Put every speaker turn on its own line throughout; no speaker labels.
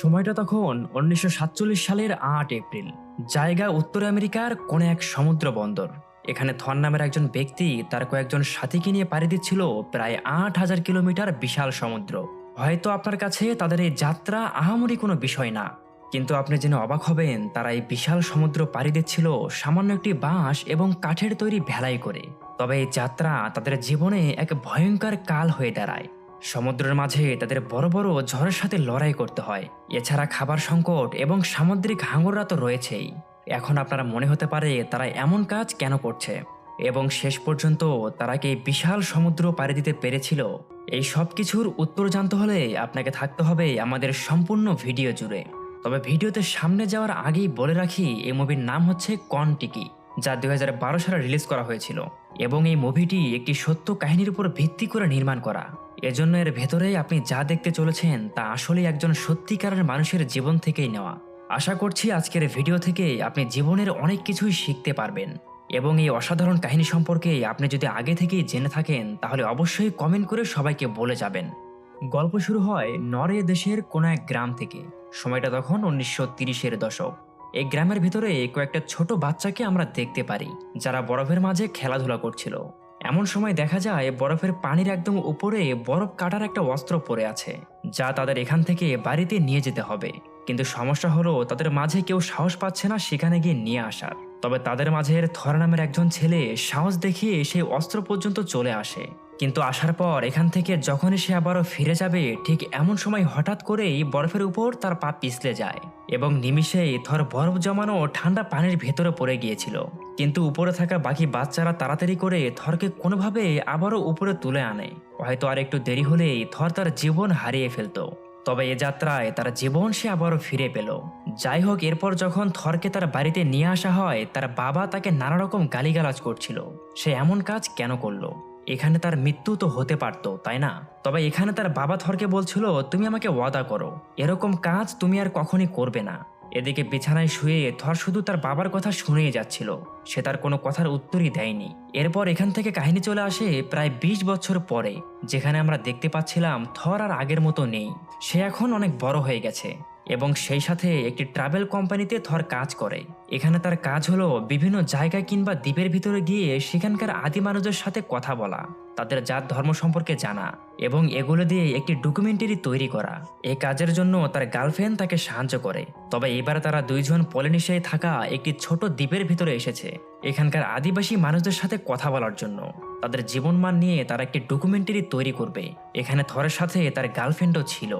সময়টা তখন উনিশশো সাতচল্লিশ সালের আট এপ্রিল। জায়গা উত্তর আমেরিকার কোন এক সমুদ্র বন্দর। এখানে থর নামের একজন ব্যক্তি তার কয়েকজন সাথীকে নিয়ে পাড়ি দিচ্ছিল প্রায় আট হাজার কিলোমিটার বিশাল সমুদ্র। হয়তো আপনার কাছে তাদের এই যাত্রা আহামরি কোনো বিষয় না। কিন্তু আপনি জেনে অবাক হবেন, তারা এই বিশাল সমুদ্র পাড়ি দিচ্ছিল সামান্য একটি বাঁশ এবং কাঠের তৈরি ভেলাই করে। তবে এই যাত্রা তাদের জীবনে এক ভয়ঙ্কর কাল হয়ে দাঁড়ায়। সমুদ্রের মাঝে তাদের বড় বড় ঝড়ের সাথে লড়াই করতে হয়। এছাড়া খাবার সংকট এবং সামুদ্রিক হাঙ্গররা তো রয়েছেই। এখন আপনারা মনে হতে পারে তারা এমন কাজ কেন করছে? এবং শেষ পর্যন্ত তারা কি বিশাল সমুদ্র পাড়ি দিতে পেরেছিল? এই সব কিছুর উত্তর জানতে হলে আপনাকে থাকতে হবে আমাদের সম্পূর্ণ ভিডিও জুড়ে। তবে ভিডিওতে সামনে যাওয়ার আগেই বলে রাখি, এই মুভির নাম হচ্ছে কন টিকি যা দু হাজার বারো সালে রিলিজ করা হয়েছিল। এবং এই মুভিটি একটি সত্য কাহিনীর উপর ভিত্তি করে নির্মাণ করা। এজন্য এর ভেতরে আপনি যা দেখতে চলেছেন তা আসলে একজন সত্যিকারের মানুষের জীবন থেকেই নেওয়া। আশা করছি আজকের ভিডিও থেকে আপনি জীবনের অনেক কিছুই শিখতে পারবেন। এবং এই অসাধারণ কাহিনী সম্পর্কে আপনি যদি আগে থেকেই জেনে থাকেন, তাহলে অবশ্যই কমেন্ট করে সবাইকে বলে যাবেন। গল্প শুরু হয় নরে দেশের কোনো এক গ্রাম থেকে। সময়টা তখন উনিশশো তিরিশের দশক। এই গ্রামের ভিতরে কয়েকটা ছোট বাচ্চাকে আমরা দেখতে পারি, যারা বরফের মাঝে খেলাধুলা করছিল। এমন সময় দেখা যায় বরফের পানির একদম উপরে বরফ কাটার একটা অস্ত্র পড়ে আছে, যা তাদের এখান থেকে বাড়িতে নিয়ে যেতে হবে। কিন্তু সমস্যা হলো, তাদের মাঝে কেউ সাহস পাচ্ছে না সেখানে গিয়ে নিয়ে আসার। তবে তাদের মাঝের থর নামের একজন ছেলে সাহস দেখিয়ে সেই অস্ত্র পর্যন্ত চলে আসে। কিন্তু আসার পর এখান থেকে যখনই সে আবারও ফিরে যাবে, ঠিক এমন সময় হঠাৎ করেই বরফের উপর তার পা পিছলে যায় এবং নিমিষেই থর বরফ জমানো ঠান্ডা পানির ভেতরে পড়ে গিয়েছিল। কিন্তু উপরে থাকা বাকি বাচ্চারা তাড়াতাড়ি করে থরকে কোনোভাবে আবারও উপরে তুলে আনে। হয়তো আর একটু দেরি হলেই থর তার জীবন হারিয়ে ফেলতো। তবে এ যাত্রায় তার জীবন সে আবারও ফিরে পেল। যাই হোক এরপর যখন থরকে তার বাড়িতে নিয়ে আসা হয়, তার বাবা তাকে নানা রকম গালিগালাজ করছিল। সে এমন কাজ কেন করল? এখানে তার মৃত্যু তো হতে পারতো, তাই না? তবে এখানে তার বাবা থরকে বলছিল, তুমি আমাকে ওয়াদা করো। এরকম কাজ তুমি আর কখনই করবে না। এদিকে বিছানায় শুয়ে ধর শুধু তার বাবার কথা শুনেই যাচ্ছিল। সে তার কোনো কথার উত্তরই দেয়নি। এরপর এখান থেকে কাহিনী চলে আসে প্রায় ২০ বছর পরে, যেখানে আমরা দেখতে পাচ্ছিলাম থর আর আগের মতো নেই। সে এখন অনেক বড় হয়ে গেছে। এবং সেই সাথে একটি ট্রাভেল কোম্পানিতে থর কাজ করে। এখানে তার কাজ হলো বিভিন্ন জায়গায় কিংবা দ্বীপের ভিতরে গিয়ে সেখানকার আদি মানুষের সাথে কথা বলা, তাদের জাত ধর্ম সম্পর্কে জানা এবং এগুলো দিয়ে একটি ডকুমেন্টারি তৈরি করা। এই কাজের জন্য তার গার্লফ্রেন্ড তাকে সাহায্য করে। তবে এবার তারা দুইজন পলিনেশিয়ায় থাকা একটি ছোট দ্বীপের ভিতরে এসেছে, এখানকার আদিবাসী মানুষদের সাথে কথা বলার জন্য। তাদের জীবনমান নিয়ে তারা একটি ডকুমেন্টারি তৈরি করবে। এখানে থরের সাথে তার গার্লফ্রেন্ডও ছিল।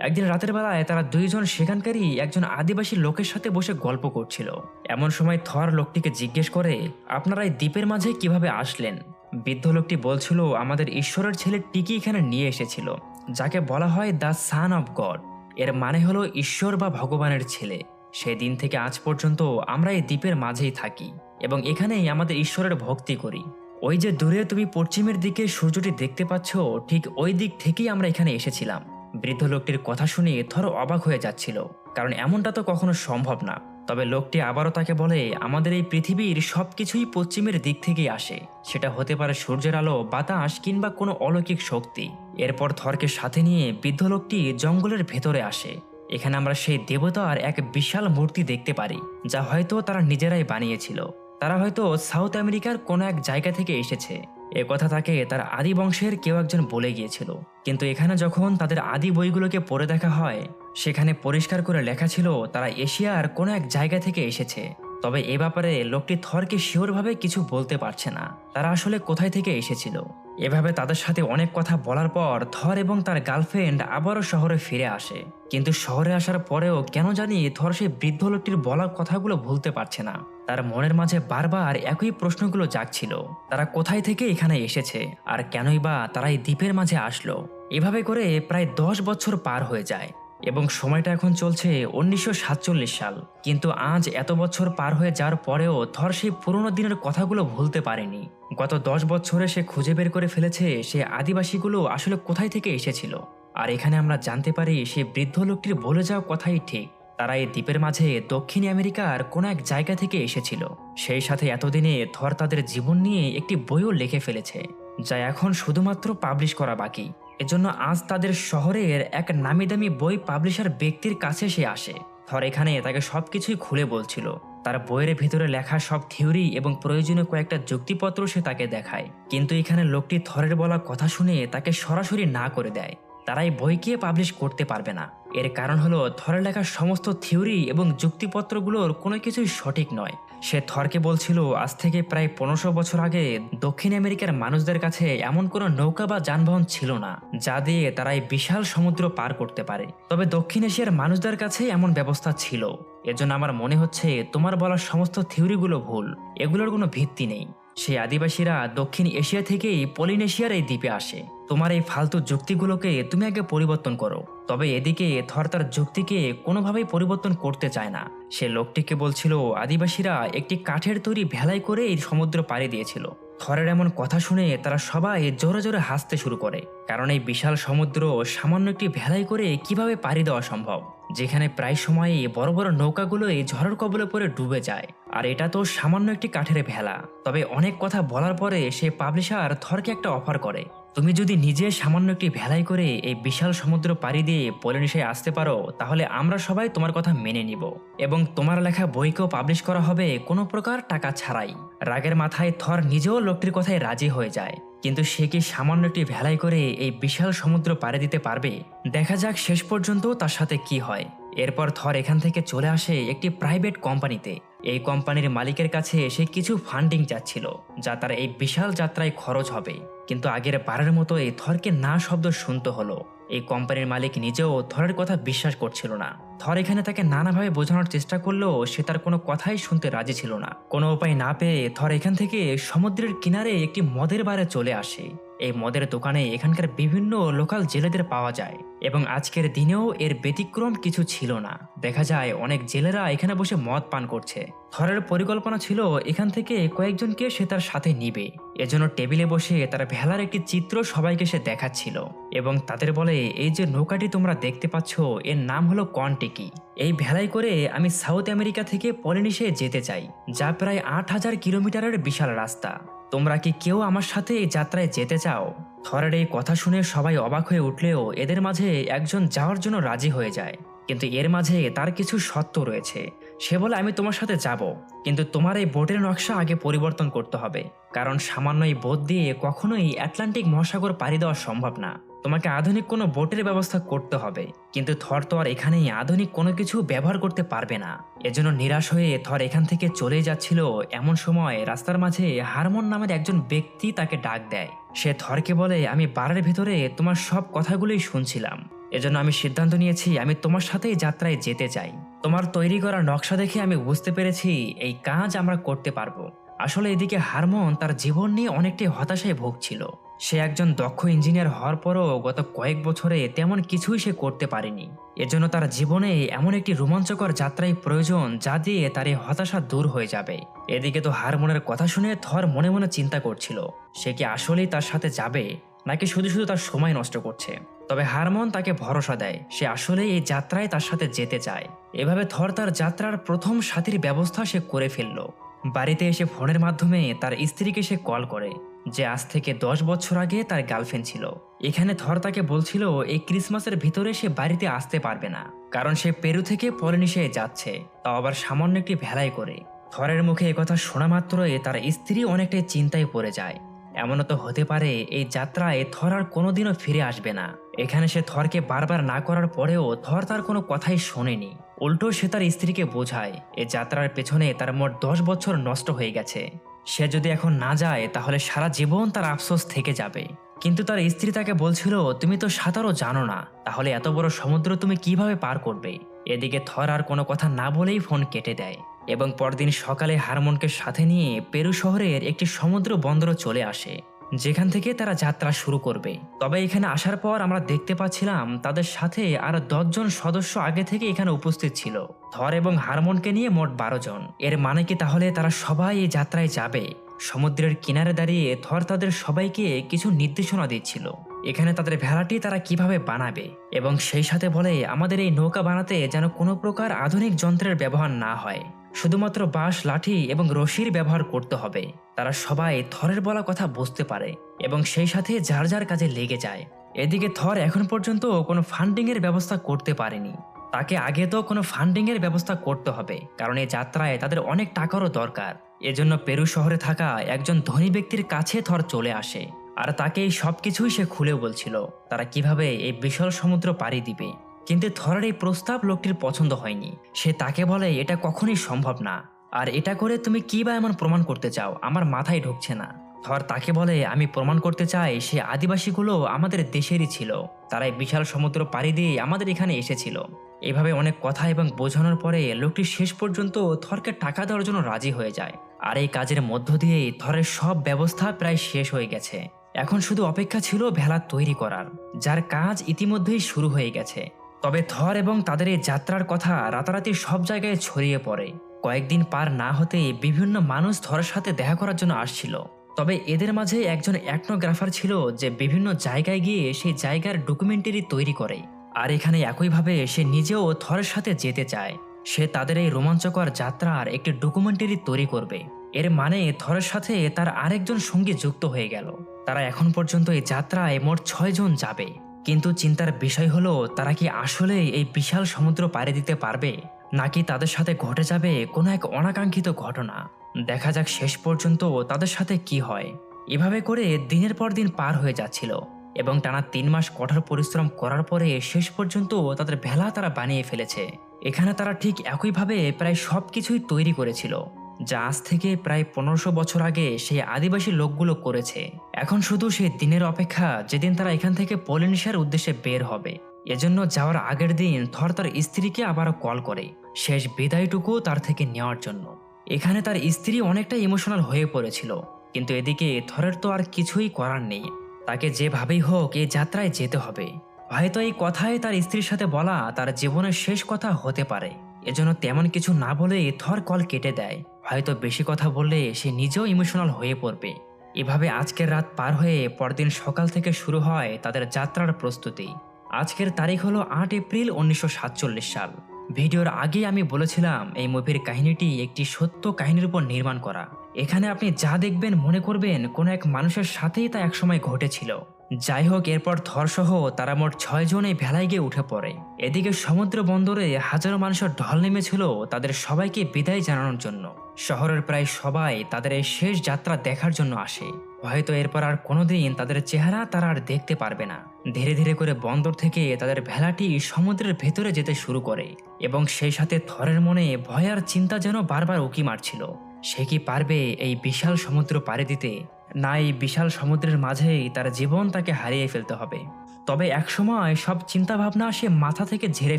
একদিন রাতের বেলায় তারা দুইজন সেখানকারই একজন আদিবাসী লোকের সাথে বসে গল্প করছিল। এমন সময় থর লোকটিকে জিজ্ঞেস করে, আপনারা এই দ্বীপের মাঝে কীভাবে আসলেন? বৃদ্ধ লোকটি বলছিল, আমাদের ঈশ্বরের ছেলে টিকি এখানে নিয়ে এসেছিল, যাকে বলা হয় দ্য সান অফ গড। এর মানে হলো ঈশ্বর বা ভগবানের ছেলে। সেই দিন থেকে আজ পর্যন্ত আমরা এই দ্বীপের মাঝেই থাকি এবং এখানেই আমাদের ঈশ্বরের ভক্তি করি। ওই যে দূরে তুমি পশ্চিমের দিকে সূর্যটি দেখতে পাচ্ছ, ঠিক ওই দিক থেকেই আমরা এখানে এসেছিলাম। বৃদ্ধ লোকটির কথা শুনে থর অবাক হয়ে যাচ্ছিল, কারণ এমনটা তো কখনো সম্ভব না। তবে লোকটি আবারও তাকে বলে, আমাদের এই পৃথিবীর সবকিছুই পশ্চিমের দিক থেকেই আসে। সেটা হতে পারে সূর্যের আলো, বাতাস কিংবা কোনো অলৌকিক শক্তি। এরপর থরকে সাথে নিয়ে বৃদ্ধ লোকটি জঙ্গলের ভেতরে আসে। এখানে আমরা সেই দেবতার এক বিশাল মূর্তি দেখতে পারি, যা হয়তো তারা নিজেরাই বানিয়েছিল। তারা হয়তো সাউথ আমেরিকার কোনো এক জায়গা থেকে এসেছে। এ কথা তাকে তার আদি বংশের কেউ একজন বলে গিয়েছিল। কিন্তু এখানে যখন তাদের আদি বইগুলোকে পড়ে দেখা হয়, সেখানে পরিষ্কার করে লেখা ছিল তারা এশিয়ার কোনো এক জায়গা থেকে এসেছে। তবে এ ব্যাপারে লোকটি থরকে শিওরভাবে কিছু বলতে পারছে না। তারা আসলে কোথায় থেকে এসেছিল? এভাবে তাদের সাথে অনেক কথা বলার পর থর এবং তার গার্লফ্রেন্ড আবারও শহরে ফিরে আসে। কিন্তু শহরে আসার পরেও কেন জানি থর সেই বৃদ্ধ লোকটির বলা কথাগুলো ভুলতে পারছে না। তার মনের মাঝে বারবার একই প্রশ্নগুলো জাগছিল। তারা কোথায় থেকে এখানে এসেছে? আর কেনই বা তারা এই দ্বীপের মাঝে আসলো? এভাবে করে প্রায় দশ বছর পার হয়ে যায়। এবং সময়টা এখন চলছে উনিশশো সাতচল্লিশ সাল। কিন্তু আজ এত বছর পার হয়ে যাওয়ার পরেও থর সেই পুরোনো দিনের কথাগুলো ভুলতে পারেনি। গত দশ বছরে সে খুঁজে বের করে ফেলেছে সে আদিবাসীগুলো আসলে কোথায় থেকে এসেছিল। আর এখানে আমরা জানতে পারি সে বৃদ্ধ লোকটির বলে যাওয়া কথাই ঠিক। তারা এই দ্বীপের মাঝে দক্ষিণ আমেরিকার কোনো এক জায়গা থেকে এসেছিল। সেই সাথে এতদিনে থর তাদের জীবন নিয়ে একটি বইও লিখে ফেলেছে, যা এখন শুধুমাত্র পাবলিশ করা বাকি। এজন্য আজ তাদের শহরের এক নামি দামি বই পাবলিশার ব্যক্তির কাছে সে আসে। থর এখানে তাকে সব কিছুই খুলে বলছিল। তার বইয়ের ভিতরে লেখা সব থিওরি এবং প্রয়োজনীয় কয়েকটা যুক্তিপত্র সে তাকে দেখায়। কিন্তু এখানে লোকটি থরের বলা কথা শুনে তাকে সরাসরি না করে দেয়। তারাই বইকে পাবলিশ করতে পারবে না। এর কারণ হলো, থরের লেখা সমস্ত থিওরি এবং যুক্তিপত্রগুলোর কোনো কিছুই সঠিক নয়। সে থরকে বলছিল, আজ থেকে প্রায় পনেরোশো বছর আগে দক্ষিণ আমেরিকার মানুষদের কাছে এমন কোনো নৌকা বা যানবাহন ছিল না, যা দিয়ে তারা এই বিশাল সমুদ্র পার করতে পারে। তবে দক্ষিণ এশিয়ার মানুষদের কাছে এমন ব্যবস্থা ছিল। এজন্য আমার মনে হচ্ছে তোমার বলা সমস্ত থিওরিগুলো ভুল। এগুলোর কোনো ভিত্তি নেই। সেই আদিবাসীরা দক্ষিণ এশিয়া থেকেই পলিনেশিয়ার এই দ্বীপে আসে। তোমার এই ফালতু যুক্তিগুলোকে তুমি আগে পরিবর্তন করো। তবে এদিকে থর তার যুক্তিকে কোনোভাবেই পরিবর্তন করতে চায় না। সে লোকটিকে বলছিল, আদিবাসীরা একটি কাঠের তৈরি ভেলাই করে এই সমুদ্র পাড়ি দিয়েছিল। থরের এমন কথা শুনে তারা সবাই জোরে জোরে হাসতে শুরু করে। কারণ এই বিশাল সমুদ্র সামান্য একটি ভেলাই করে কীভাবে পাড়ি দেওয়া সম্ভব? যেখানে প্রায় সময়ই বড় বড় নৌকাগুলো এই ঝড়ের কবলে পরে ডুবে যায়। আর এটা তো সামান্য একটি কাঠের ভেলা। তবে অনেক কথা বলার পরে সে পাবলিশার থরকে একটা অফার করে। তুমি যদি নিজে সামান্য একটি ভেলাই করে এই বিশাল সমুদ্র পাড়ি দিয়ে পলিনেশিয়ায় আসতে পারো, তাহলে আমরা সবাই তোমার কথা মেনে নিব এবং তোমার লেখা বইকেও পাবলিশ করা হবে কোনো প্রকার টাকা ছাড়াই। রাগের মাথায় থর নিজেও লোকটির কথায় রাজি হয়ে যায়। কিন্তু সে কি সামান্য একটি ভেলাই করে এই বিশাল সমুদ্র পাড়ি দিতে পারবে? দেখা যাক শেষ পর্যন্ত তার সাথে কি হয়। এরপর থর এখান থেকে চলে আসে একটি প্রাইভেট কোম্পানিতে এই কোম্পানির মালিকের কাছে সে কিছু ফান্ডিং চাচ্ছিল যা তার এই বিশাল যাত্রায় খরচ হবে। কিন্তু আগের বারের মতো এই থরকে না শব্দ শুনতে হলো। এই কোম্পানির মালিক নিজেও থরের কথা বিশ্বাস করছিল না। থর এখানে তাকে নানাভাবে বোঝানোর চেষ্টা করলেও সে তার কোনো কথাই শুনতে রাজি ছিল না। কোনো উপায় না পেয়ে থর এখান থেকে সমুদ্রের কিনারে একটি মদের বারে চলে আসে। এই মদের দোকানে এখানকার বিভিন্ন লোকাল জেলেদের পাওয়া যায় এবং আজকের দিনেও এর ব্যতিক্রম কিছু ছিল না। দেখা যায় অনেক জেলেরা এখানে বসে মদ পান করছে। থরের পরিকল্পনা ছিল এখান থেকে কয়েকজনকে সে তার সাথে নিবে। এজন্য টেবিলে বসে তার ভেলার একটি চিত্র সবাইকে সে দেখাচ্ছিল এবং তাদের বলে, এই যে নৌকাটি তোমরা দেখতে পাচ্ছ, এর নাম হলো কনটেকি এই ভেলাই করে আমি সাউথ আমেরিকা থেকে পলিনিশে যেতে চাই, যা প্রায় আট হাজার কিলোমিটারের বিশাল রাস্তা। তোমরা কি কেউ আমার সাথে এই যাত্রায় যেতে চাও? থরের এই কথা শুনে সবাই অবাক হয়ে উঠলেও এদের মাঝে একজন যাওয়ার জন্য রাজি হয়ে যায়। কিন্তু এর মাঝে তার কিছু সত্য রয়েছে। সে বলে, আমি তোমার সাথে যাব। কিন্তু তোমার এই বোটের নকশা আগে পরিবর্তন করতে হবে। কারণ সামান্য এই বোট দিয়ে কখনোই অ্যাটলান্টিক মহাসাগর পাড়ি দেওয়া সম্ভব না। তোমাকে আধুনিক কোনো বোটের ব্যবস্থা করতে হবে। কিন্তু থর তো আর এখানেই, আধুনিক কোনো কিছু ব্যবহার করতে পারবে না। এজন্য নিরাশ হয়ে থর এখান থেকে চলে যাচ্ছিল। এমন সময় রাস্তার মাঝে হারমোন নামের একজন ব্যক্তি তাকে ডাক দেয়। সে থরকে বলে, আমি বারের ভেতরে তোমার সব কথাগুলোই শুনছিলাম। এজন্য আমি সিদ্ধান্ত নিয়েছি, আমি তোমার সাথেই যাত্রায় যেতে চাই। তোমার তৈরি করা নকশা দেখে আমি বুঝতে পেরেছি, এই কাজ আমরা করতে পারব। আসলে এদিকে হারমোন তার জীবন নিয়ে অনেকটাই হতাশায় ভুগছিল। সে একজন দক্ষ ইঞ্জিনিয়ার হওয়ার পরও গত কয়েক বছরে তেমন কিছুই সে করতে পারেনি। এজন্য তার জীবনে এমন একটি রোমাঞ্চকর যাত্রাই প্রয়োজন যা দিয়ে তার এই হতাশা দূর হয়ে যাবে। এদিকে তো হারমোনের কথা শুনে থর মনে মনে চিন্তা করছিল, সে কি আসলেই তার সাথে যাবে, নাকি শুধু শুধু তার সময় নষ্ট করছে? তবে হারমোন তাকে ভরসা দেয়, সে আসলে এই যাত্রায় তার সাথে যেতে চায়। এভাবে থর তার যাত্রার প্রথম সাথীর ব্যবস্থা সে করে ফেলল। বাড়িতে এসে ফোনের মাধ্যমে তার স্ত্রীকে সে কল করে। যে আজ থেকে দশ বছর আগে তার গার্লফ্রেন্ড ছিল। এখানে থর তাকে বলছিল, এই ক্রিসমাসের ভিতরে সে বাড়িতে আসতে পারবে না। কারণ সে পেরু থেকে পলিনিশে যাচ্ছে। তাও আবার সামান্য একটি ভেলাই করে। থরের মুখে একথা শোনা মাত্রই তার স্ত্রী অনেকটাই চিন্তায় পড়ে যায়। এমনও তো হতে পারে, এই যাত্রায় থর আর কোনোদিনও ফিরে আসবে না। এখানে সে থরকে বারবার না করার পরেও থর তার কোনো কথাই শোনেনি। উল্টো সে তার স্ত্রীকে বোঝায় এই যাত্রার পেছনে তার মোট দশ বছর নষ্ট হয়ে গেছে। সে যদি এখন না যায়, তাহলে সারা জীবন তার আফসোস থেকে যাবে। কিন্তু তার স্ত্রী তাকে বলছিল, তুমি তো সাঁতারও জানো না, তাহলে এত বড় সমুদ্র তুমি কীভাবে পার করবে? এদিকে থর আর কোনো কথা না বলেই ফোন কেটে দেয় এবং পরদিন সকালে হারমোনকে সাথে নিয়ে পেরু শহরের একটি সমুদ্র বন্দর চলে আসে। যেখান থেকে তারা যাত্রা শুরু করবে। তবে এখানে আসার পর আমরা দেখতে পাচ্ছিলাম তাদের সাথে আরও দশজন সদস্য আগে থেকে এখানে উপস্থিত ছিল। থর এবং হারমোনকে নিয়ে মোট বারো জন। এর মানে কি তাহলে তারা সবাই এই যাত্রায় যাবে? সমুদ্রের কিনারে দাঁড়িয়ে থর তাদের সবাইকে কিছু নির্দেশনা দিচ্ছিল। এখানে তাদের ভেড়াটি তারা কীভাবে বানাবে? এবং সেই সাথে বলে, আমাদের এই নৌকা বানাতে যেন কোনো প্রকার আধুনিক যন্ত্রের ব্যবহার না হয়। শুধুমাত্র বাঁশ, লাঠি এবং রশির ব্যবহার করতে হবে। তারা সবাই থরের বলা কথা বুঝতে পারে এবং সেই সাথে যার যার কাজে লেগে যায়। এদিকে থর এখন পর্যন্ত কোনো ফান্ডিংয়ের ব্যবস্থা করতে পারেনি। তাকে আগে তো কোনো ফান্ডিংয়ের ব্যবস্থা করতে হবে, কারণ এই যাত্রায় তাদের অনেক টাকারও দরকার। এজন্য পেরু শহরে থাকা একজন ধনী ব্যক্তির কাছে থর চলে আসে। আর তাকে এই সব কিছুই সে খুলে বলছিল, তারা কীভাবে এই বিশাল সমুদ্র পাড়ি দিবে? কিন্তু থরের এই প্রস্তাব লোকটির পছন্দ হয়নি। সে তাকে বলে, এটা কখনোই সম্ভব না। আর এটা করে তুমি কি বা এমন প্রমাণ করতে চাও? আমার মাথায় ঢুকছে না। থর তাকে বলে, আমি প্রমাণ করতে চাই, সে আদিবাসীগুলো আমাদের দেশেরই ছিল। তারাই বিশাল সমুদ্র পাড়ি দিয়ে আমাদের এখানে এসেছিল। এভাবে অনেক কথা এবং বোঝানোর পরে লোকটি শেষ পর্যন্ত থরকে টাকা দেওয়ার জন্য রাজি হয়ে যায়। আর এই কাজের মধ্য দিয়ে থরের সব ব্যবস্থা প্রায় শেষ হয়ে গেছে। এখন শুধু অপেক্ষা ছিল ভেলা তৈরি করার, যার কাজ ইতিমধ্যেই শুরু হয়ে গেছে। তবে থর এবং তাদের এই যাত্রার কথা রাতারাতি সব জায়গায় ছড়িয়ে পড়ে। কয়েকদিন পার না হতে বিভিন্ন মানুষ থরের সাথে দেখা করার জন্য আসছিল। তবে এদের মাঝে একজন অ্যাকনোগ্রাফার ছিল যে বিভিন্ন জায়গায় গিয়ে সেই জায়গার ডকুমেন্টারি তৈরি করে। আর এখানে একইভাবে সে নিজেও থরের সাথে যেতে চায়। সে তাদের এই রোমাঞ্চকর যাত্রার একটি ডকুমেন্টারি তৈরি করবে। এর মানে থরের সাথে তার আরেকজন সঙ্গী যুক্ত হয়ে গেল। তারা এখন পর্যন্ত এই যাত্রায় মোট ছয় জন যাবে। কিন্তু চিন্তার বিষয় হলো, তারা কি আসলে এই বিশাল সমুদ্র পাড়ি দিতে পারবে? নাকি তাদের সাথে ঘটে যাবে কোনো এক অনাকাঙ্ক্ষিত ঘটনা? দেখা যাক শেষ পর্যন্ত তাদের সাথে কি হয়। এভাবে করে দিনের পর দিন পার হয়ে যাচ্ছিল এবং টানা তিন মাস কঠোর পরিশ্রম করার পরে শেষ পর্যন্ত তাদের ভেলা তারা বানিয়ে ফেলেছে। এখানে তারা ঠিক একইভাবে প্রায় সব কিছুই তৈরি করেছিল। যা আজ থেকে প্রায় পনেরোশো বছর আগে সেই আদিবাসী লোকগুলো করেছে। এখন শুধু সেই দিনের অপেক্ষা যেদিন তারা এখান থেকে পলিনেশিয়ার উদ্দেশ্যে বের হবে। এজন্য যাওয়ার আগের দিন থর তার স্ত্রীকে আবারও কল করে। শেষ বিদায়টুকু তার থেকে নেওয়ার জন্য। এখানে তার স্ত্রী অনেকটা ইমোশনাল হয়ে পড়েছিল। কিন্তু এদিকে থরের তো আর কিছুই করার নেই। তাকে যেভাবেই হোক এই যাত্রায় যেতে হবে। হয়তো এই কথাই তার স্ত্রীর সাথে বলা তার জীবনের শেষ কথা হতে পারে। এজন্য তেমন কিছু না বলে থর কল কেটে দেয়। হয়তো বেশি কথা বললে সে নিজেও ইমোশনাল হয়ে পড়বে। এভাবে আজকের রাত পার হয়ে পরদিন সকাল থেকে শুরু হয় তাদের যাত্রার প্রস্তুতি। আজকের তারিখ হলো আট এপ্রিল উনিশশো সাতচল্লিশ সাল। ভিডিওর আগে আমি বলেছিলাম, এই মুভির কাহিনীটি একটি সত্য কাহিনীর উপর নির্মাণ করা। এখানে আপনি যা দেখবেন, মনে করবেন, কোনো এক মানুষের সাথেই তা একসময় ঘটেছিল। যাই হোক এরপর থরসহ তারা মোট ছয়জন এই ভেলায় গিয়ে উঠে পড়ে। এদিকে সমুদ্র বন্দরে হাজারো মানুষের ঢল নেমেছিল তাদের সবাইকে বিদায় জানানোর জন্য। শহরের প্রায় সবাই তাদের এই শেষ যাত্রা দেখার জন্য আসে। হয়তো এরপর আর কোনোদিন তাদের চেহারা তারা আর দেখতে পারবে না। ধীরে ধীরে করে বন্দর থেকে তাদের ভেলাটি সমুদ্রের ভেতরে যেতে শুরু করে এবং সেই সাথে থরের মনে ভয় আর চিন্তা যেন বারবার উকি মারছিল। সে কি পারবে এই বিশাল সমুদ্র পাড়ি দিতে? না এই বিশাল সমুদ্রের মাঝেই তার জীবন তাকে হারিয়ে ফেলতে হবে। তবে একসময় সব চিন্তাভাবনা সে মাথা থেকে ঝেড়ে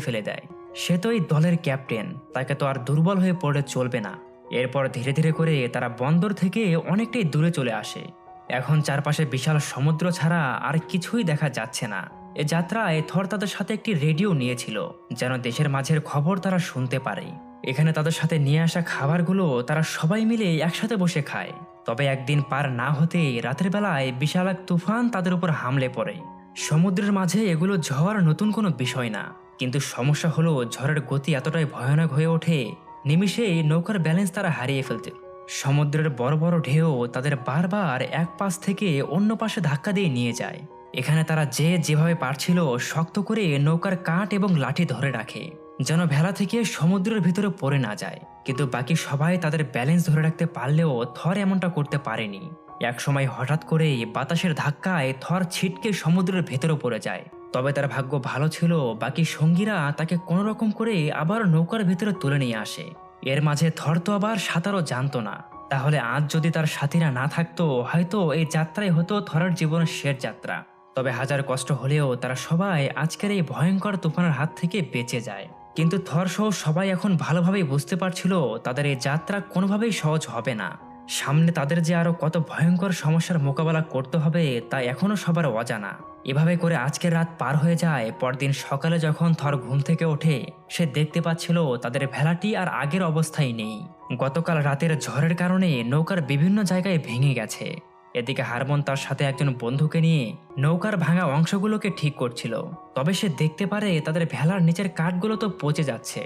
ফেলে দেয়। সে তো এই দলের ক্যাপ্টেন, তাকে তো আর দুর্বল হয়ে পড়ে চলবে না। এরপর ধীরে ধীরে করে তারা বন্দর থেকে অনেকটাই দূরে চলে আসে। এখন চারপাশে বিশাল সমুদ্র ছাড়া আর কিছুই দেখা যাচ্ছে না। এ যাত্রায় থর তাদের সাথে একটি রেডিও নিয়েছিল, যেন দেশের মাঝের খবর তারা শুনতে পারে। এখানে তাদের সাথে নিয়ে আসা খাবারগুলো তারা সবাই মিলে একসাথে বসে খায়। তবে একদিন পার না হতেই রাতের বেলায় বিশাল এক তুফান তাদের উপর হামলে পড়ে। সমুদ্রের মাঝে এগুলো ঝড় নতুন কোনো বিষয় না। কিন্তু সমস্যা হলো ঝড়ের গতি এতটাই ভয়ানক হয়ে ওঠে, নিমিষেই নৌকার ব্যালেন্স তারা হারিয়ে ফেলতে। সমুদ্রের বড় বড় ঢেউ তাদের বারবার এক পাশ থেকে অন্য পাশে ধাক্কা দিয়ে নিয়ে যায়। এখানে তারা যে যেভাবে পারছিল শক্ত করে নৌকার কাঠ এবং লাঠি ধরে রাখে, যেন ভেলা থেকে সমুদ্রের ভিতরে পড়ে না যায়। কিন্তু বাকি সবাই তাদের ব্যালেন্স ধরে রাখতে পারলেও থর এমনটা করতে পারেনি। এক সময় হঠাৎ করেই বাতাসের ধাক্কায় থর ছিটকে সমুদ্রের ভেতরে পড়ে যায়। তবে তার ভাগ্য ভালো ছিল, বাকি সঙ্গীরা তাকে কোনো রকম করে আবার নৌকার ভেতরে তুলে নিয়ে আসে। এর মাঝে থর তো আবার সাঁতারও জানতো না। তাহলে আজ যদি তার সাথীরা না থাকতো, হয়তো এই যাত্রাই হতো থরের জীবনের শেষ যাত্রা। তবে হাজার কষ্ট হলেও তারা সবাই আজকের এই ভয়ঙ্কর তুফানের হাত থেকে বেঁচে যায়। কিন্তু থর সহ সবাই এখন ভালোভাবেই বুঝতে পারছিল তাদের এই যাত্রা কোনোভাবেই সহজ হবে না। সামনে তাদের যে আরও কত ভয়ঙ্কর সমস্যার মোকাবেলা করতে হবে তা এখনও সবার অজানা। এভাবে করে আজকের রাত পার হয়ে যায়, পরদিন সকালে যখন থর ঘুম থেকে ওঠে, সে দেখতে পাচ্ছিল তাদের ভেলাটি আর আগের অবস্থায় নেই। গতকাল রাতের ঝড়ের কারণে নৌকার বিভিন্ন জায়গায় ভেঙে গেছে। এদিকে হারমন তার সাথে একজন বন্ধুকে নিয়ে নৌকার ভাঙা অংশগুলোকে ঠিক করছিল, তবে সে দেখতে পারে তাদের ভেলার নিচের কাঠগুলো তো পচে যাচ্ছে।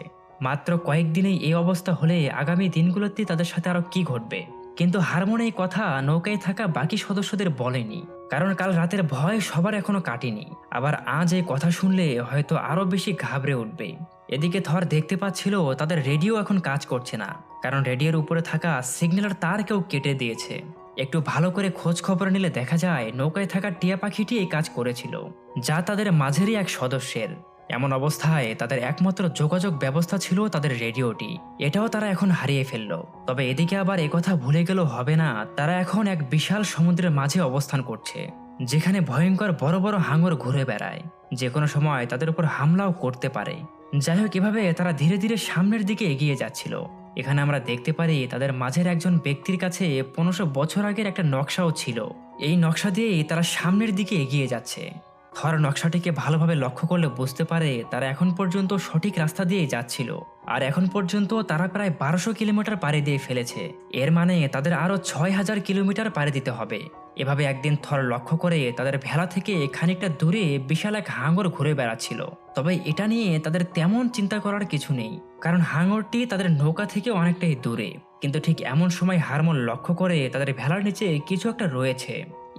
মাত্র কয়েকদিনেই এই অবস্থা হলে আগামী দিনগুলোতে তাদের সাথে আরও কি ঘটবে? কিন্তু হারমোন এই কথা নৌকায় থাকা বাকি সদস্যদের বলেনি, কারণ কাল রাতের ভয় সবার এখনও কাটেনি। আবার আজ এই কথা শুনলে হয়তো আরও বেশি ঘাবড়ে উঠবে। এদিকে থর দেখতে পাচ্ছিল তাদের রেডিও এখন কাজ করছে না, কারণ রেডিওর উপরে থাকা সিগন্যালের তার কেউ কেটে দিয়েছে। একটু ভালো করে খোঁজ খবর নিলে দেখা যায় নৌকায় থাকা টিয়া পাখিটি এই কাজ করেছিল, যা তাদের মাঝেরই এক সদস্যের। এমন অবস্থায় তাদের একমাত্র যোগাযোগ ব্যবস্থা ছিল তাদের রেডিওটি। এটাও তারা এখন হারিয়ে ফেলল। তবে এদিকে আবার একথা ভুলে গেল হবে না, তারা এখন এক বিশাল সমুদ্রের মাঝে অবস্থান করছে, যেখানে ভয়ঙ্কর বড় বড় হাঙর ঘুরে বেড়ায়। যে কোনো সময় তাদের উপর হামলাও করতে পারে। যাই হোক, এভাবে তারা ধীরে ধীরে সামনের দিকে এগিয়ে যাচ্ছিল। এখানে আমরা দেখতে পারি তাদের মাঝের একজন ব্যক্তির কাছে পনেরোশো বছর আগের একটা নকশাও ছিল। এই নকশা দিয়েই তারা সামনের দিকে এগিয়ে যাচ্ছে। থর নকশাটিকে ভালোভাবে লক্ষ্য করলে বুঝতে পারে তারা এখন পর্যন্ত সঠিক রাস্তা দিয়ে যাচ্ছিল। আর এখন পর্যন্ত তারা প্রায় বারোশো কিলোমিটার পাড়ি দিয়ে ফেলেছে। এর মানে তাদের আরও ছয় হাজার কিলোমিটার পাড়ি দিতে হবে। এভাবে একদিন থর লক্ষ্য করে তাদের ভেলা থেকে খানিকটা দূরে বিশাল এক হাঙর ঘুরে বেড়াচ্ছিল। তবে এটা নিয়ে তাদের তেমন চিন্তা করার কিছু নেই, কারণ হাঙরটি তাদের নৌকা থেকে অনেকটাই দূরে। কিন্তু ঠিক এমন সময় হারমোন লক্ষ্য করে তাদের ভেলার নিচে কিছু একটা রয়েছে।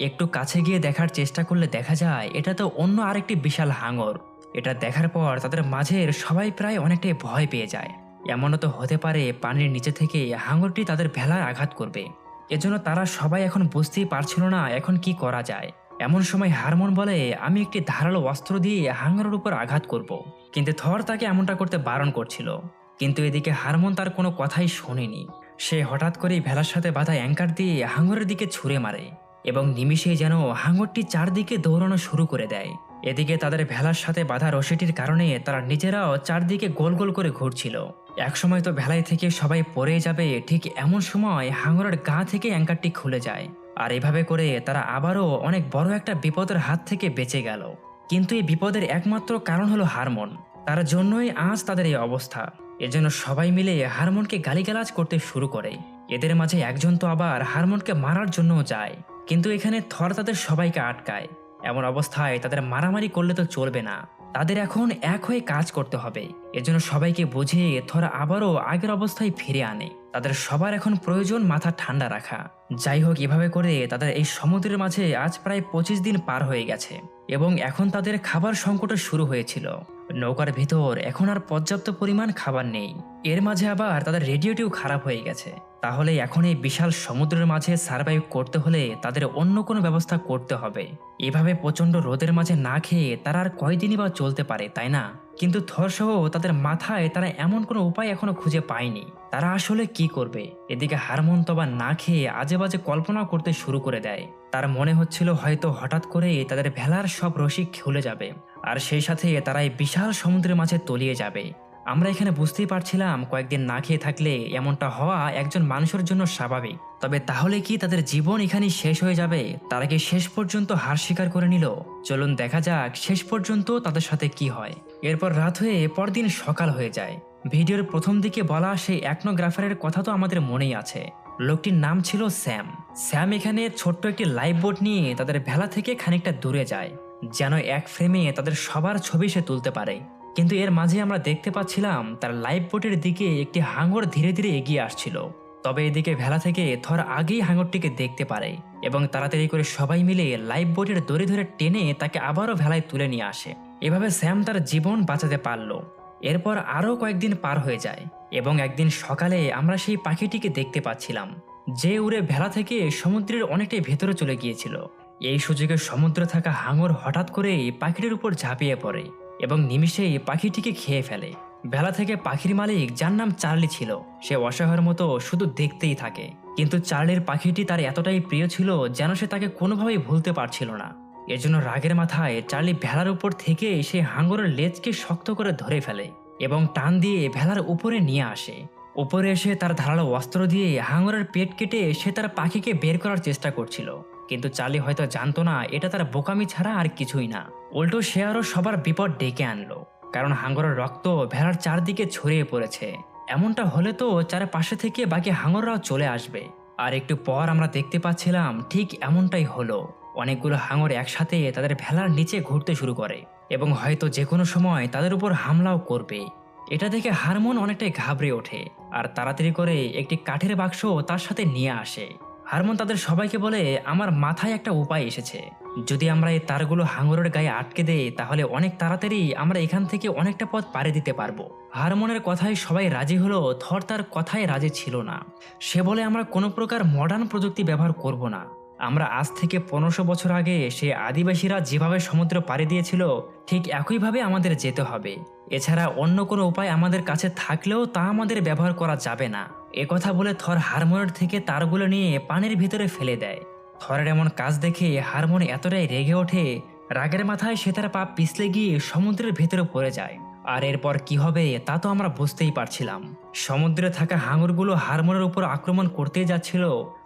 একটু কাছে গিয়ে দেখার চেষ্টা করলে দেখা যায়, এটা তো অন্য আরেকটি বিশাল হাঙর। এটা দেখার পর তাদের মাঝের সবাই প্রায় অনেকটাই ভয় পেয়ে যায়। এমনও তো হতে পারে পানির নিচে থেকে হাঙরটি তাদের ভেলায় আঘাত করবে। এজন্য তারা সবাই এখন বুঝতেই পারছিল না এখন কি করা যায়। এমন সময় হারমোন বলে, আমি একটি ধারালো অস্ত্র দিয়ে হাঙ্গরের উপর আঘাত করব। কিন্তু থর তাকে এমনটা করতে বারণ করছিল। কিন্তু এদিকে হারমোন তার কোনো কথাই শোনেনি। সে হঠাৎ করেই ভেলার সাথে বাঁধা অ্যাঙ্কার দিয়ে হাঙ্গরের দিকে ছুঁড়ে মারে এবং নিমিষেই যেন হাঙ্গরটি চারদিকে দৌড়ানো শুরু করে দেয়। এদিকে তাদের ভেলার সাথে বাঁধা রশিটির কারণে তারা নিজেরাও চারদিকে গোল গোল করে ঘুরছিল। একসময় তো ভেলাই থেকে সবাই পড়ে যাবে, ঠিক এমন সময় হাঙ্গরের গা থেকে অ্যাঙ্কারটি খুলে যায়। আর এভাবে করে তারা আবারও অনেক বড় একটা বিপদের হাত থেকে বেঁচে গেল। কিন্তু এই বিপদের একমাত্র কারণ হলো হারমোন। তার জন্যই আজ তাদের এই অবস্থা। এজন্য সবাই মিলে হারমোনকে গালিগালাজ করতে শুরু করে। এদের মাঝে একজন তো আবার হারমোনকে মারার জন্যও যায়। কিন্তু এখানে থর তাদের সবাইকে আটকায়। এমন অবস্থায় তাদের মারামারি করলে তো চলবে না। তাদের এখন এক হয়ে কাজ করতে হবে। এজন্য সবাইকে বোঝে থর আবারও আগের অবস্থায় ফিরে আনে। তাদের সবার এখন প্রয়োজন মাথা ঠান্ডা রাখা। যাই হোক এভাবে করে তাদের এই সমুদ্রের মাঝে আজ প্রায় পঁচিশ দিন পার হয়ে গেছে এবং এখন তাদের খাবার সংকট শুরু হয়েছিল। নৌকার ভিতর এখন আর পর্যাপ্ত পরিমাণ খাবার নেই। এর মাঝে আবার তাদের রেডিওটিও খারাপ হয়ে গেছে। তাহলে এখন এই বিশাল সমুদ্রের মাঝে সার্ভাইভ করতে হলে তাদের অন্য কোনো ব্যবস্থা করতে হবে। এভাবে প্রচণ্ড রোদের মাঝে না খেয়ে তারা আর কয়দিনই বা চলতে পারে, তাই না? কিন্তু থরসহ তাদের মাথায় তারা এমন কোনো উপায় এখনও খুঁজে পায়নি। তারা আসলে কি করবে? এদিকে হারমন্ত তবা না খেয়ে আজে বাজে কল্পনা করতে শুরু করে দেয়। তার মনে হচ্ছিল হয়তো হঠাৎ করে তাদের ভেলার সব রশি খুলে যাবে। আর সেই সাথে তারা এই বিশাল সমুদ্রের মাঝে তলিয়ে যাবে। আমরা এখানে বুঝতেই পারছিলাম কয়েকদিন না খেয়ে থাকলে এমনটা হওয়া একজন মানুষের জন্য স্বাভাবিক। তবে তাহলে কি তাদের জীবন এখানেই শেষ হয়ে যাবে? তারা কি শেষ পর্যন্ত হার স্বীকার করে নিল? চলুন দেখা যাক শেষ পর্যন্ত তাদের সাথে কি হয়। এরপর রাত হয়ে পরদিন সকাল হয়ে যায়। ভিডিওর প্রথম দিকে বলা সেই একনোগ্রাফারের কথা তো আমাদের মনেই আছে। লোকটির নাম ছিল স্যাম। স্যাম এখানে ছোট্ট একটি লাইভ বোট নিয়ে তাদের ভেলা থেকে খানিকটা দূরে যায়, যেন এক ফ্রেমে তাদের সবার ছবি সে তুলতে পারে। কিন্তু এর মাঝে আমরা দেখতে পাচ্ছিলাম তার লাইফ বোটের দিকে একটি হাঙর ধীরে ধীরে এগিয়ে আসছিল। তবে এদিকে ভেলা থেকে থর আগেই হাঙরটিকে দেখতে পারে এবং তাড়াতাড়ি করে সবাই মিলে লাইফ বোটের দড়ি ধরে টেনে তাকে আবারও ভেলায় তুলে নিয়ে আসে। এভাবে স্যাম তার জীবন বাঁচাতে পারল। এরপর আরও কয়েকদিন পার হয়ে যায় এবং একদিন সকালে আমরা সেই পাখিটিকে দেখতে পাচ্ছিলাম, যে উড়ে ভেলা থেকে সমুদ্রের অনেকটাই ভেতরে চলে গিয়েছিল। এই সুযোগে সমুদ্রে থাকা হাঙর হঠাৎ করে পাখিটির উপর ঝাঁপিয়ে পড়ে। এবং নিমিষেই পাখিটিকে খেয়ে ফেলে। বেলা থেকে পাখির মালিক, যার নাম চার্লি ছিল, সে অসহায়ের মতো শুধু দেখতেই থাকে। কিন্তু চার্লির পাখিটি তার এতটাই প্রিয় ছিল যেন সে তাকে কোনোভাবেই ভুলতে পারছিল না। এজন্য রাগের মাথায় চার্লি ভেলার উপর থেকে সে হাঙ্গরের লেজকে শক্ত করে ধরে ফেলে এবং টান দিয়ে ভেলার উপরে নিয়ে আসে। উপরে এসে তার ধারালো অস্ত্র দিয়ে হাঙ্গরের পেট কেটে সে তার পাখিকে বের করার চেষ্টা করছিল। কিন্তু চালি হয়তো জানতো না, এটা তার বোকামি ছাড়া আর কিছুই না। উল্টো সে আরও সবার বিপদ ডেকে আনলো, কারণ হাঙ্গরের রক্ত ভেড়ার চারদিকে ছড়িয়ে পড়েছে। এমনটা হলে তো চারপাশে থেকে বাকি হাঙ্গররাও চলে আসবে। আর একটু পর আমরা দেখতে পাচ্ছিলাম ঠিক এমনটাই হলো। অনেকগুলো হাঙর একসাথে তাদের ভেলার নিচে ঘুরতে শুরু করে, এবং হয়তো যে কোনো সময় তাদের উপর হামলাও করবে। এটা দেখে হারমোন অনেকটাই ঘাবড়ে ওঠে, আর তাড়াতাড়ি করে একটি কাঠের বাক্স তার সাথে নিয়ে আসে। হারমোন তাদের সবাইকে বলে, আমার মাথায় একটা উপায় এসেছে। যদি আমরা এই তারগুলো হাঙরের গায়ে আটকে দেই, তাহলে অনেক তাড়াতাড়ি আমরা এখান থেকে অনেকটা পথ পারে দিতে পারব। হারমোনের কথায় সবাই রাজি হলো, থর তার কথায় রাজি ছিল না। সে বলে, আমরা কোনো প্রকার মডার্ন প্রযুক্তি ব্যবহার করব না। আমরা আজ থেকে পনেরোশো বছর আগে সে আদিবাসীরা যেভাবে সমুদ্র পাড়ি দিয়েছিল, ঠিক একইভাবে আমাদের যেতে হবে। এছাড়া অন্য কোনো উপায় আমাদের কাছে থাকলেও তা আমাদের ব্যবহার করা যাবে না। কথা বলে থর হারমোনের থেকে তারগুলো নিয়ে পানির ভিতরে ফেলে দেয়। থরের এমন কাজ দেখে হারমোন এতটাই রেগে ওঠে, রাগের মাথায় সে তার পা পিছলে গিয়ে সমুদ্রের ভেতরে পড়ে যায়। আর এরপর কি হবে তা তো আমরা বুঝতেই পারছিলাম। সমুদ্রে থাকা হাঙরগুলো হারমোনের উপর আক্রমণ করতেই যাচ্ছিল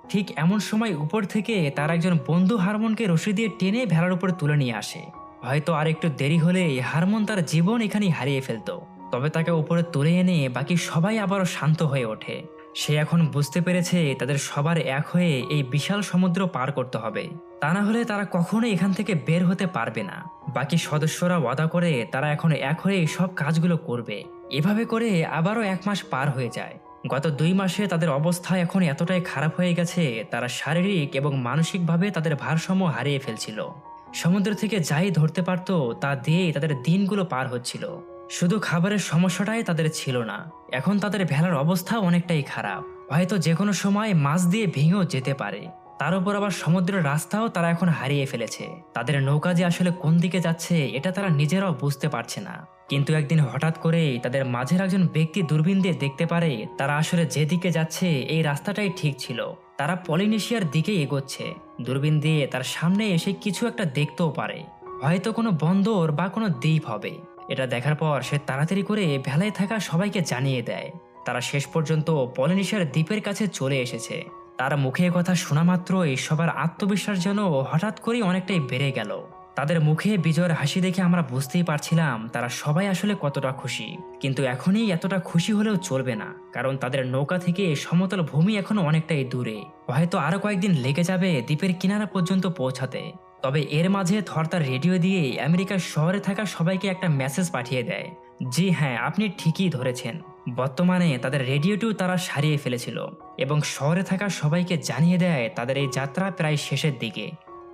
ঠিক এমন সময় উপর থেকে তার একজন বন্ধু হারমোনকে রশি দিয়ে টেনে ভেলার উপরে তুলে নিয়ে আসে। হয়তো আর একটু দেরি হলে হারমোন তার জীবন এখানেই হারিয়ে ফেলতো। তবে তাকে উপরে তুলে এনে বাকি সবাই আবারও শান্ত হয়ে ওঠে। সে এখন বুঝতে পেরেছে তাদের সবার এক হয়ে এই বিশাল সমুদ্র পার করতে হবে। তা না হলে তারা কখনো এখান থেকে বের হতে পারবে না। বাকি সদস্যরা ওয়াদা করে তারা এখন এক হয়ে সব কাজগুলো করবে। এভাবে করে আবারও এক মাস পার হয়ে যায়। গত দুই মাসে তাদের অবস্থা এখন এতটাই খারাপ হয়ে গেছে, তারা শারীরিক এবং মানসিকভাবে তাদের ভারসাম্য হারিয়ে ফেলছিল। সমুদ্র থেকে যাই ধরতে পারতো, তা দিয়েই তাদের দিনগুলো পার হচ্ছিল। শুধু খাবারের সমস্যাটাই তাদের ছিল না, এখন তাদের ভেলার অবস্থা অনেকটাই খারাপ। হয়তো যে কোনো সময় মাছ দিয়ে ভেঙেও যেতে পারে। তার উপর আবার সমুদ্রের রাস্তাও তারা এখন হারিয়ে ফেলেছে। তাদের নৌকা যে আসলে কোন দিকে যাচ্ছে, এটা তারা নিজেরাও বুঝতে পারছে না। কিন্তু একদিন হঠাৎ করেই তাদের মাঝের একজন ব্যক্তি দূরবীন দিয়ে দেখতে পারে তারা আসলে যেদিকে যাচ্ছে, এই রাস্তাটাই ঠিক ছিল। তারা পলিনেশিয়ার দিকে এগোচ্ছে। দূরবীন দিয়ে তার সামনে এসে কিছু একটা দেখতেও পারে। হয়তো কোনো বন্দর বা কোনো দ্বীপ হবে। এটা দেখার পর সে তাড়াতাড়ি করে ভেলায় থাকা সবাইকে জানিয়ে দেয়। তারা শেষ পর্যন্ত পলিনেশিয়ার দ্বীপের কাছে চলে এসেছে। তার মুখে কথা শোনা মাত্রই সবার আত্মবিশ্বাস যেন হঠাৎ করেই অনেকটাই বেড়ে গেল। তাদের মুখে বিজয়ের হাসি দেখে আমরা বুঝতেই পারছিলাম তারা সবাই আসলে কতটা খুশি। কিন্তু এখনই এতটা খুশি হলেও চলবে না, কারণ তাদের নৌকা থেকে সমতল ভূমি এখনও অনেকটাই দূরে। হয়তো আরও কয়েকদিন লেগে যাবে দ্বীপের কিনারা পর্যন্ত পৌঁছাতে। তবে এর মাঝে থর তার রেডিও দিয়ে আমেরিকার শহরে থাকা সবাইকে একটা মেসেজ পাঠিয়ে দেয়। জি হ্যাঁ আপনি ঠিকই ধরেছেন। বর্তমানে তাদের রেডিওটিও তারা সারিয়ে ফেলেছিল এবং শহরে থাকা সবাইকে জানিয়ে দেয় তাদের এই যাত্রা প্রায় শেষের দিকে।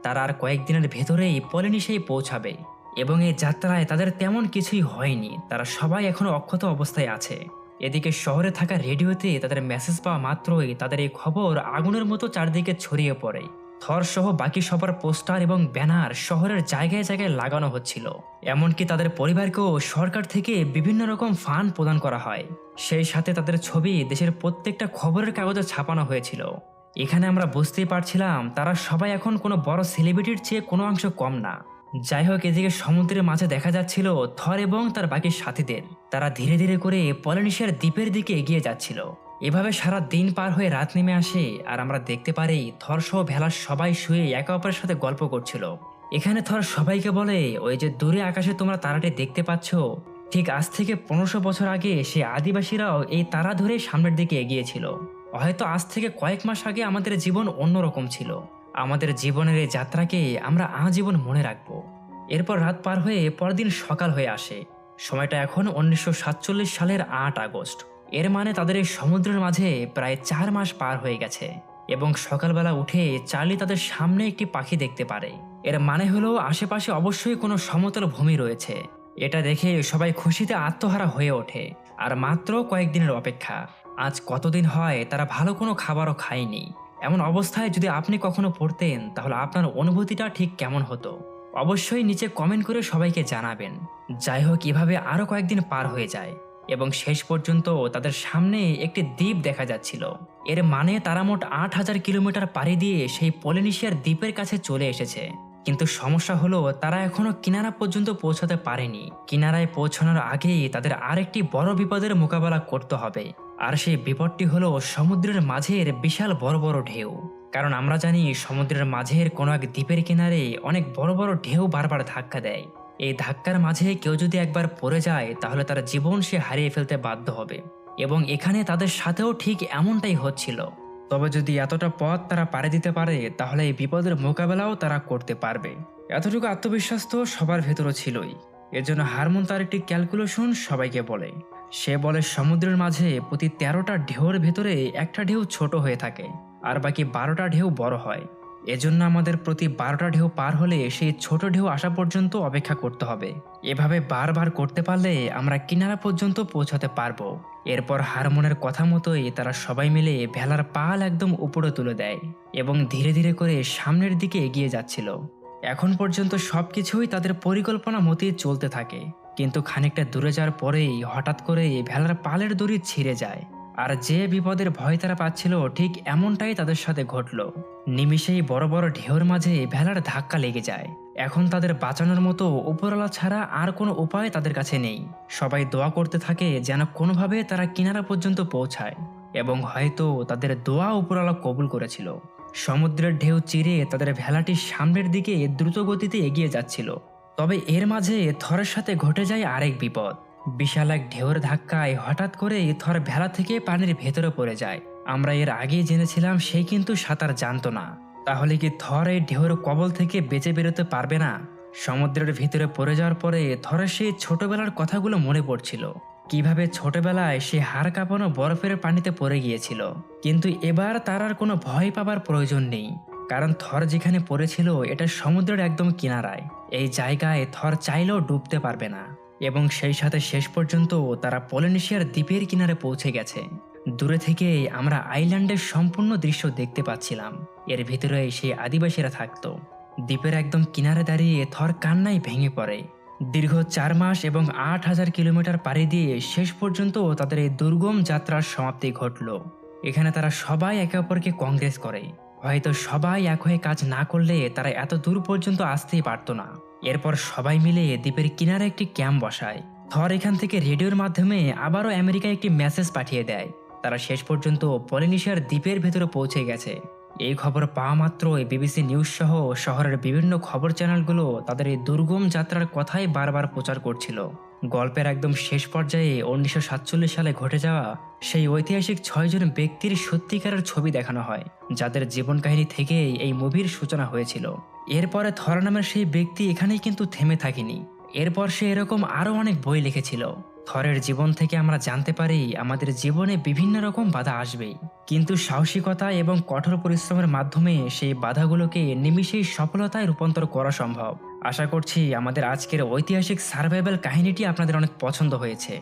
তারা আর কয়েকদিনের ভেতরেই পলিনিসেই পৌঁছাবে এবং এই যাত্রায় তাদের তেমন কিছুই হয়নি। তারা সবাই এখনও অক্ষত অবস্থায় আছে। এদিকে শহরে থাকা রেডিওতে তাদের মেসেজ পাওয়া মাত্রই তাদের এই খবর আগুনের মতো চারদিকে ছড়িয়ে পড়ে। থর সহ বাকি সবার পোস্টার এবং ব্যানার শহরের জায়গায় জায়গায় লাগানো হচ্ছিল। এমনকি তাদের পরিবারকেও সরকার থেকে বিভিন্ন রকম ফান্ড প্রদান করা হয়। সেই সাথে তাদের ছবি দেশের প্রত্যেকটা খবরের কাগজে ছাপানো হয়েছিল। এখানে আমরা বুঝতেই পারছিলাম তারা সবাই এখন কোনো বড় সেলিব্রিটির চেয়ে কোনো অংশ কম না। যাই হোক এদিকে সমুদ্রের মাঝে দেখা যাচ্ছিল থর এবং তার বাকি সাথীদের। তারা ধীরে ধীরে করে পলিনেশিয়ার দ্বীপের দিকে এগিয়ে যাচ্ছিল। এভাবে সারা দিন পার হয়ে রাত নেমে আসে আর আমরা দেখতে পারি থর সহ ভেলার সবাই শুয়ে একে অপরের সাথে গল্প করছিল। এখানে থর সবাইকে বলে, ওই যে দূরে আকাশে তোমরা তারাটি দেখতে পাচ্ছ, ঠিক আজ থেকে পনেরোশো বছর আগে সে আদিবাসীরাও এই তারা ধরে সামনের দিকে এগিয়েছিল। হয়তো আজ থেকে কয়েক মাস আগে আমাদের জীবন অন্যরকম ছিল। আমাদের জীবনের এই যাত্রাকে আমরা আজীবন মনে রাখব। এরপর রাত পার হয়ে পরদিন সকাল হয়ে আসে। সময়টা এখন উনিশশো সাতচল্লিশ সালের আট আগস্ট। এর মানে তাদের এই সমুদ্রের মাঝে প্রায় চার মাস পার হয়ে গেছে এবং সকালবেলা উঠে চার্লি তাদের সামনে একটি পাখি দেখতে পারে। এর মানে হলো আশেপাশে অবশ্যই কোনো সমতল ভূমি রয়েছে। এটা দেখে সবাই খুশিতে আত্মহারা হয়ে ওঠে। আর মাত্র কয়েকদিনের অপেক্ষা। আজ কতদিন হয় তারা ভালো কোনো খাবারও খায়নি। এমন অবস্থায় যদি আপনি কখনো পড়তেন, তাহলে আপনার অনুভূতিটা ঠিক কেমন হতো? অবশ্যই নিচে কমেন্ট করে সবাইকে জানাবেন। যাই হোক, এভাবে আরও কয়েকদিন পার হয়ে যায় এবং শেষ পর্যন্ত তাদের সামনে একটি দ্বীপ দেখা যাচ্ছিল। এর মানে তারা মোট আট হাজার কিলোমিটার পাড়ি দিয়ে সেই পলিনেশিয়ার দ্বীপের কাছে চলে এসেছে। কিন্তু সমস্যা হলো, তারা এখনও কিনারা পর্যন্ত পৌঁছাতে পারেনি। কিনারায় পৌঁছানোর আগেই তাদের আরেকটি বড় বিপদের মোকাবেলা করতে হবে। আর সেই বিপদটি হলো সমুদ্রের মাঝের বিশাল বড় বড় ঢেউ। কারণ আমরা জানি সমুদ্রের মাঝের কোনো এক দ্বীপের কিনারে অনেক বড় বড় ঢেউ বারবার ধাক্কা দেয়। এই ধাক্কার মাঝে কেউ যদি একবার পড়ে যায়, তাহলে তার জীবন সে হারিয়ে ফেলতে বাধ্য হবে। এবং এখানে তাদের সাথেও ঠিক এমনটাই হচ্ছিল। তবে যদি এতটা পথ তারা পাড়ে দিতে পারে, তাহলে এই বিপদের মোকাবেলাও তারা করতে পারবে। এতটুকু আত্মবিশ্বাস তো সবার ভেতরও ছিলই। এর জন্য হারমোন তার একটি ক্যালকুলেশন সবাইকে বলে। সে বলে, সমুদ্রের মাঝে প্রতি তেরোটা ঢেউর ভেতরে একটা ঢেউ ছোট হয়ে থাকে, আর বাকি বারোটা ঢেউ বড় হয়। এজন্য আমাদের প্রতি বারোটা ঢেউ পার হলে সেই ছোট ঢেউ আসা পর্যন্ত অপেক্ষা করতে হবে। এভাবে বারবার করতে পারলে আমরা কিনারা পর্যন্ত পৌঁছাতে পারব। এরপর হারমোনের কথা মতোই তারা সবাই মিলে ভেলার পাল একদম উপরে তুলে দেয় এবং ধীরে ধীরে করে সামনের দিকে এগিয়ে যাচ্ছিল। এখন পর্যন্ত সবকিছুই তাদের পরিকল্পনা মতোই চলতে থাকে। কিন্তু খানিকটা দূরে যাওয়ার পরেই হঠাৎ করে ভেলার পালের দড়ি ছিঁড়ে যায়। আর যে বিপদের ভয় তারা পাচ্ছিল, ঠিক এমনটাই তাদের সাথে ঘটল। নিমিষেই বড় বড় ঢেউর মাঝে ভেলার ধাক্কা লেগে যায়। এখন তাদের বাঁচানোর মতো উপরওয়ালা ছাড়া আর কোনো উপায় তাদের কাছে নেই। সবাই দোয়া করতে থাকে যেন কোনোভাবে তারা কিনারা পর্যন্ত পৌঁছায়। এবং হয়তো তাদের দোয়া উপরওয়ালা কবুল করেছিল। সমুদ্রের ঢেউ চিরে তাদের ভেলাটি সামনের দিকে দ্রুত গতিতে এগিয়ে যাচ্ছিল। তবে এর মাঝে থরের সাথে ঘটে যায় আরেক বিপদ। বিশাল এক ঢেউর ধাক্কায় হঠাৎ করে থর ভেলা থেকে পানির ভেতরে পড়ে যায়। আমরা এর আগেই জেনেছিলাম সে কিন্তু সাঁতার জানতো না। তাহলে কি থর এই ঢেউর কবল থেকে বেঁচে বেরোতে পারবে না? সমুদ্রের ভিতরে পড়ে যাওয়ার পরে থরের সেই ছোটবেলার কথাগুলো মনে পড়ছিল। কীভাবে ছোটবেলায় সে হাড় কাঁপানো বরফের পানিতে পড়ে গিয়েছিল। কিন্তু এবার তার আর কোনো ভয় পাবার প্রয়োজন নেই। কারণ থর যেখানে পড়েছিল, এটা সমুদ্রের একদম কিনারায়। এই জায়গায় থর চাইলেও ডুবতে পারবে না। এবং সেই সাথে শেষ পর্যন্ত তারা পলিনেশিয়ার দ্বীপের কিনারে পৌঁছে গেছে। দূরে থেকে আমরা আইল্যান্ডের সম্পূর্ণ দৃশ্য দেখতে পাচ্ছিলাম। এর ভিতরে সেই আদিবাসীরা থাকতো। দ্বীপের একদম কিনারে দাঁড়িয়ে থর কান্নায় ভেঙে পড়ে। দীর্ঘ চার মাস এবং আট হাজার কিলোমিটার পাড়ি দিয়ে শেষ পর্যন্ত তাদের এই দুর্গম যাত্রার সমাপ্তি ঘটল। এখানে তারা সবাই একে অপরকে কংগ্রেস করে। হয়তো সবাই এক হয়ে কাজ না করলে তারা এত দূর পর্যন্ত আসতেই পারতো না। এরপর সবাই মিলে দ্বীপের কিনারে একটি ক্যাম্প বসায়। থর এখান থেকে রেডিওর মাধ্যমে আবারও আমেরিকায় একটি মেসেজ পাঠিয়ে দেয়। তারা শেষ পর্যন্ত পলিনেশিয়ার দ্বীপের ভেতরে পৌঁছে গেছে। এই খবর পাওয়া মাত্রই বিবিসি নিউজ সহ শহরের বিভিন্ন খবর চ্যানেলগুলো তাদের এই দুর্গম যাত্রার কথাই বারবার প্রচার করছিল। গল্পের একদম শেষ পর্যায়ে উনিশশো সাতচল্লিশ সালে ঘটে যাওয়া সেই ঐতিহাসিক ছয়জন ব্যক্তির সত্যিকারের ছবি দেখানো হয়, যাদের জীবন কাহিনী থেকেই এই মুভির সূচনা হয়েছিল। এরপরে থর নামের সেই ব্যক্তি এখানেই কিন্তু থেমে থাকেনি। এরপর সে এরকম আরও অনেক বই লিখেছিল। থরের জীবন থেকে আমরা জানতে পারি, আমাদের জীবনে বিভিন্ন রকম বাধা আসবেই। কিন্তু সাহসিকতা এবং কঠোর পরিশ্রমের মাধ্যমে সেই বাধাগুলোকে নিমিষেই সফলতায় রূপান্তর করা সম্ভব। আশা করছি আমাদের আজকের ঐতিহাসিক সার্ভাইভাল কাহিনীটি আপনাদের অনেক পছন্দ হয়েছে।